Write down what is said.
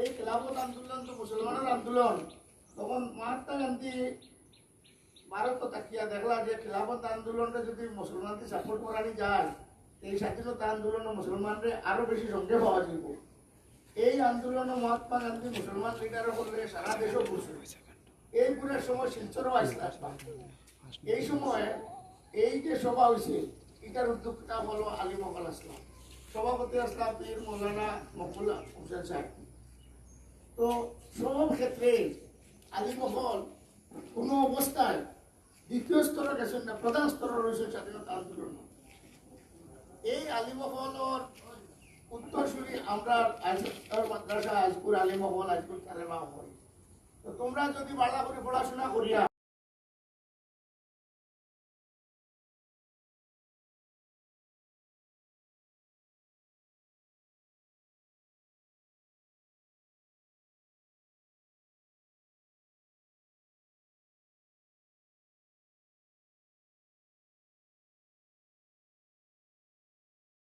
এই খেলাফত আন্দোলন, তো মুসলমানের আন্দোলন। তখন মহাত্মা গান্ধী ভারত তাকিয়া দেখলা যে খেলাফত আন্দোলনটা যদি মুসলমানকে সাপোর্ট করানি যায়, এই স্বাধীনতা আন্দোলনে মুসলমানরে আরও বেশি সঙ্গে পাওয়া যাব এই আন্দোলনে মহাত্মা গান্ধী মুসলমান লিডারে করলে সারা দেশও ঘুরছে এই পুরের সময় শিলচরও আসলে এই সময় এই যে সভা হয়েছে এটার উদ্যোক্তা হলো আলী আসলাম। সভাপতি আসলাম পীর মৌলানা মকুল হোসেন সাহেব। তো সব ক্ষেত্রে আলিমহল কোনো অবস্থায় দ্বিতীয় স্তরের গেছেন না প্রধান স্তরের রয়েছে স্বাধীনতা আন্দোলন। এই আলিমহলের মহলর উত্তরসূরি আমরা মাদ্রাসা, আজপুর আলিমহল আজপুর কালেমা হল তো তোমরা যদি বাড়া করে পড়াশোনা করিয়া